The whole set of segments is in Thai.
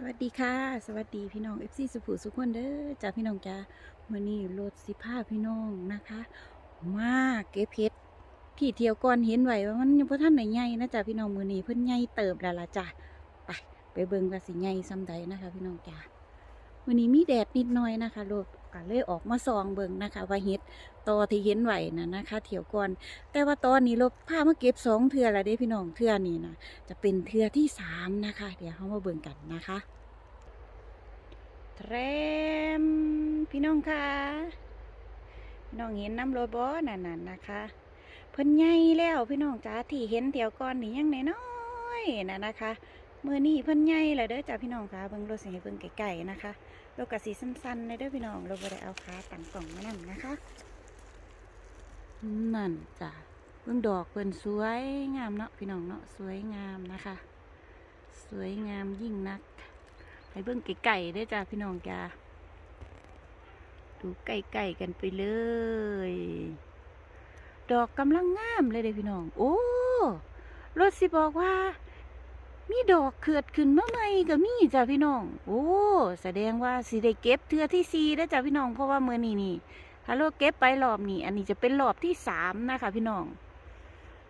สวัสดีค่ะ สวัสดีพี่น้องเอฟซีสุภูสุขคนเด้อจ้าพี่น้องจ้ามื่อนี้รถสิพาพี่น้องนะคะ มากเก็บเพชรพี่เที่ยวก่อนเห็นไหวว่ามันยังพ่ท่านไหนใหญ่นะจ้าพี่น้องมือนี้เพิ่นใหญ่เติบแล้วล่ะจ้าไปไปเบิ่งว่าสิใหญ่ซ้ำใดนะคะ พี่น้องจ้า มื่อนี้มีแดดนิดหน่อยนะคะรถก็เลยออกมาส่องเบิ่งนะคะ ว่าเห็ดตอที่เห็นไหวน่ะนะคะเที่ยวก่อน แต่ว่าตอนนี้รถพามาเก็บสองเทือแล้วเด้พี่น้องเทือนี้นะจะเป็นเทือที่สามนะคะ เดี๋ยวเขามาเบิ่งกันนะคะแทรมพี่น้องคะพี่น้องเห็นน้ำโรยบอนั่นน่ะนะคะเพิ่นใหญ่แล้วพี่น้องจ้าที่เห็นแถวก่อนนี่ยังน้อยๆน่ะนะคะ มือนี้เพิ่นใหญ่แล้วเด้อจ้าพี่น้องคะเบิ่งรถสิให้เบิ่งไก่ๆนะคะรถกระสีสั้นๆเลยเด้อพี่น้องเราบ่ได้เอาขาตั้งกล่องมานั่นนะคะ นั่นจ้ะเบิ่งดอกเพิ่นสวยงามเนาะพี่น้องเนาะสวยงามนะคะ สวยงามยิ่งนักให้เบิ่งไก่ๆได้อจ้าพี่น้องจ้าดูไก่ๆกันไปเลย ดอกกำลังงามเลยเด้อพี่น้อง โอ้รถสิบอกว่า มีดอกเขือดขึ้นเมาใหม่ก็มีจ้าพี่น้อง โอ้แสดงว่าสิได้เก็บเทือที่สี่ได้อจ้าพี่น้องเพราะว่าเมื่อนี้นี่ถ้าโลกเก็บไปรอบนี้อันนี้จะเป็นรอบที่สามนะคะพี่น้อง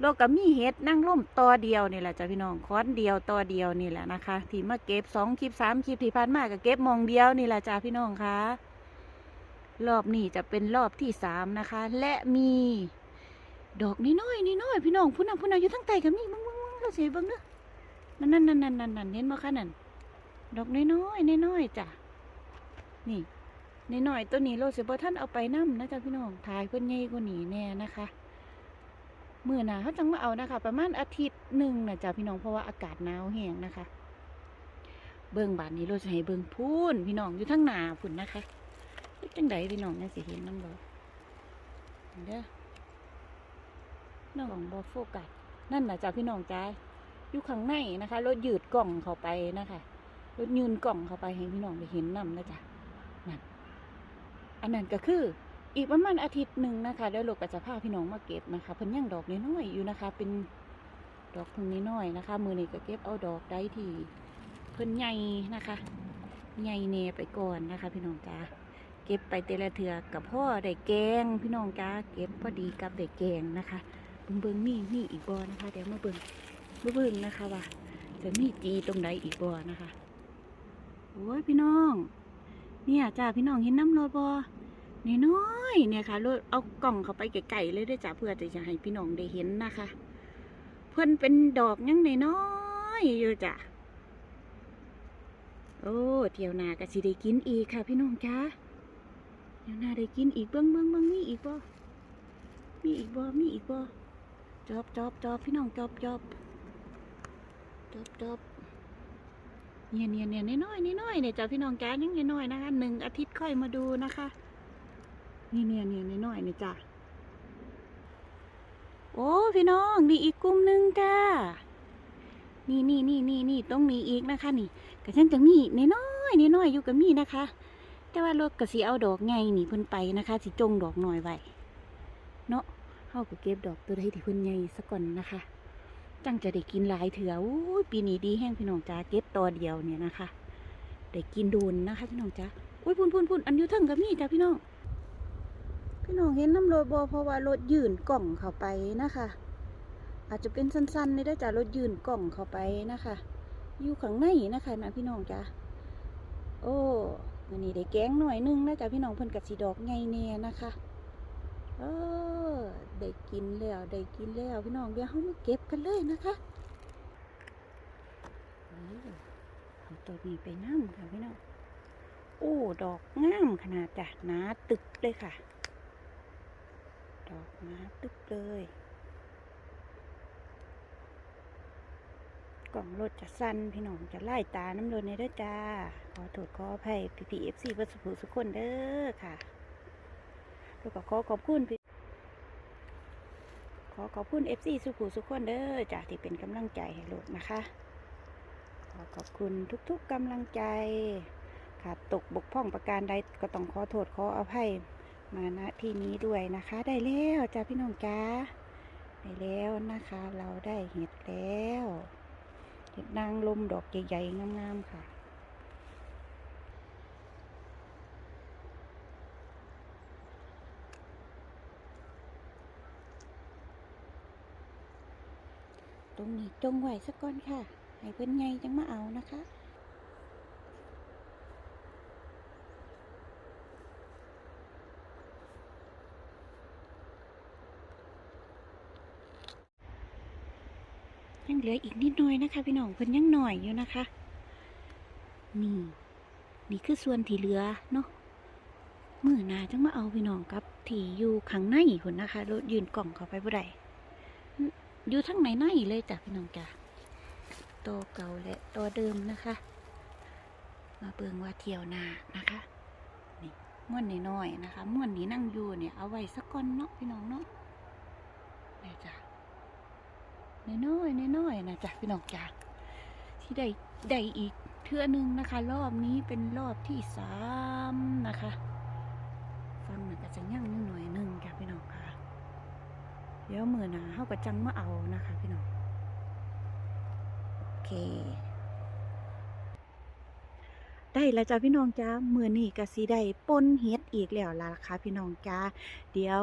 โลกก็มีเห็ดนั่งร่มตอเดียวนี่แหละจ้ะพี่น้องค้อนเดียวตอเดียวนี่แหละนะคะ ที่มาเก็บสองคลิปสามคลิปที่ผ่านมาก็เก็บมองเดียวนี่แหละจ้ะพี่น้องคะรอบนี้จะเป็นรอบที่สามนะคะ และมีดอกน้อยๆน้อยๆพี่น้องพุ่นน่ะพุ่นน่ะอยู่ทั้งไตกับมีมึงมึงมึงเราเสียบิ่งเด้อ นนั่นนั่นนั่นนั่นนั่นเห็นบ่คะนั่นดอกน้อยๆน้อยจ้ะนี่นหน่อยตัวนี้โลสิบ่ท่านเอาไปนํนะจ๊ะพี่น้องถ่ายเพิ่นใหญ่กว่านี้แน่นะคะมื้อหน้าเขาจังมาเอานะคะ ประมาณอาทิตย์หนึ่งนะจ๊ะพี่น้องเพราะว่าอากาศหนาวแห้งนะคะ เบิ่งบานนี้โลสิให้เบิ่งพูนพี่น้องอยู่ทั้งหนาพุ่นนะคะจังไดพี่น้องยังสิเห็นนำบ่เด้อน้องบ่โฟกัสนั่นนะจ้ะพี่น้องจ้า อยู่ข้างในนะคะรถยืดกล่องเข้าไปนะคะรถยืนกล่องเข้าไปให้พี่น้องได้เห็นนํนะจ๊ะนั่นอันนั้นก็คือ อีกประมาณอาทิตย์หนึ่งนะคะเดี๋ยวลูกก็จะพาพี่น้องมาเก็บนะคะเพิ่นยังดอกน้อยๆอยู่นะคะ เป็นดอกพึ่งน้อยๆนะคะ มือนี้ก็เก็บเอาดอกได้ที่เพิ่นใหญ่นะคะใหญ่เนไปก่อนนะคะ พี่น้องจ้าเก็บไปเตละเถือกับพ่อได้แกง พี่น้องจ้าเก็บพอดีกับได้แกงนะคะเบิ่งเบิ่งมีมีอีกบ่นะคะเดี๋ยวมาเบิ่ง เบิ่งนะคะว่าจะมีจีตรงใดอีกบ่นะคะโอ้ยพี่น้อง เนี่ยจ้าพี่น้องเห็นน้ำโรยบอน้อยๆเนี่ยค่ะรถเอากล่องเข้าไปไกลๆเลยด้วยจ้าเพื่อจะให้พี่น้องได้เห็นนะคะ เพื่อนเป็นดอกยังน้อยๆอยู่จ้ะโอ้เที่ยวนาก็สิได้กินอีกค่ะ พี่น้องจ้าเที่ยวนาได้กินอีกเบิ้งเบิ้งเบิ้งมีอีกบ่มีอีกบ่มีอีกบ่จอบจอบจอบพี่น้องจอบจอบ จบจบเนี่ยเนี่ยเนี่ยน้อยๆน้อยๆเนี่ยจ้าพี่น้องจ้ายังน้อยนะคะหนึ่งอาทิตย์ค่อยมาดูนะคะนี่เนี่ยเนี่ยน้อยเนี่ยจ้าโอ้พี่น้องนี่อีกกลุ่มหนึ่งจ้านี่นี่นี่นี่นี่ต้องมีอีกนะคะนี่กระฉันจะมีน้อยๆน้อยๆอยู่กับมีนะคะ แต่ว่ารถกระสีเอาดอกไงนี่เพิ่นไปนะคะสิจงดอกหน่อยไว้เนาะเฮาก็เก็บดอกตัวใดที่เพิ่นใหญ่ซะก่อนนะคะ จังจะได้กินหลายเถื่ออ้ปีนี้ดีแห้งพี่น้องจ้าเก็บตัวเดียวเนี่ยนะคะได้กินโดนนะคะ พี่น้องจ้าอุ้ยพุ่นพุ่นพุ่นอันยูเทิงกับมีจ้าพี่น้อง พี่น้องเห็นน้ำรถบอเพราะว่ารถยืนกล่องเข้าไปนะคะ อาจจะเป็นสั้นๆนี่ได้จ้ารถยืนกล่องเข้าไปนะคะ อยู่ข้างในนะคะนะพี่น้องจ้าโอ้วันนี้ได้แกงหน่อยนึงนะจ้าพี่น้องเพิ่นกับสีดอกไงแน่นะคะ เออได้กินแล้วได้กินแล้วพี่น้องเดี๋ยวเขามาเก็บกันเลยนะคะเอาตัวนี้ไปน้ำค่ะพี่น้องโอ้ดอกงามขนาดจ้ะหนาตึกเลยค่ะ ดอกหนาตึกเลยกล่องรถจะสั้นพี่น้องจะไล่ตาน้ำรถในเด้อจ้า ขอโทษขออภัยพี่พีเอฟซีวัสดุสุขคนเด้อค่ะ แล้วก็ขอขอบคุณพี่ขอขอบคุณ FC สุขุสุขคนเด้อจากที่เป็นกำลังใจให้ลูกนะคะ ขอขอบคุณทุกๆกำลังใจขาดตกบกพร่องประการใดก็ต้องขอโทษขออภัยมาณที่นี้ด้วยนะคะ ได้แล้วจ้าพี่น้องจ้าได้แล้วนะคะ เราได้เห็ดแล้ว เห็ดนางลมดอกใหญ่ๆงามๆค่ะ ตรงนี้จงไหวสักก่อนค่ะ ให้เพิ่นใหญ่จังมาเอานะคะยังเหลืออีกนิดหน่อยนะคะ พี่น้องเพิ่นยังหน่อยอยู่นะคะ นี่ นี่คือส่วนที่เหลือเนาะมือนาจังมาเอาพี่น้องกับที่อยู่ข้างในหุ่นนะคะรถยืนกล่องเข้าไปบ่ได้ อยู่ทั้งไหนในเลยจ้ะพี่น้องจ้ะตัวเก่าและตัวเดิมนะคะ มาเบิ่งว่าเที่ยวนานะคะนี่ม้วนน้อยๆนะคะม้วนนี้นั่งอยู่เนี่ยเอาไว้สักก้อนเนาะพี่น้องเนาะนี่จ้ะน้อยๆน้อยๆนะจ๊ะพี่น้องจ้าที่ได้ได้อีกเทื่อหนึงนะคะ รอบนี้เป็นรอบที่สามนะคะ ฟังน่ะก็จะยั่งนิดหน่อยหนึงจ้ะพี่น้องค่ะ เดี๋ยวมือหนาเขาก็จังมาเอานะคะพี่น้องโอเค ได้แล้วจ้าพี่น้องจ้ามือนี่ก็สิได้ปนเฮ็ดอีกแล้วล่ะค่ะพี่น้องจ้าเดี๋ยว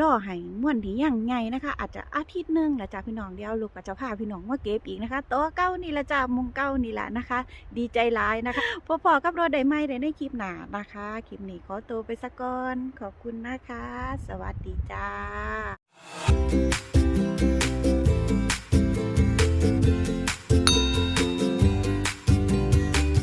รอให้ม่วนที่ยังไงนะคะ อาจจะอาทิตย์นึงละจ้าพี่น้องเดี๋ยวลูกก็จะพาพี่น้องมาเก็บอีกนะคะตัวเก้านี่ละจ้ามุงเก้านี่แหละนะคะ ดีใจหลายนะคะพอๆกับรถได้ไหมได้ในคลิปหน้านะคะคลิปนี้ขอตัวไปสักก่อนขอบคุณนะคะ สวัสดีจ้า Thank you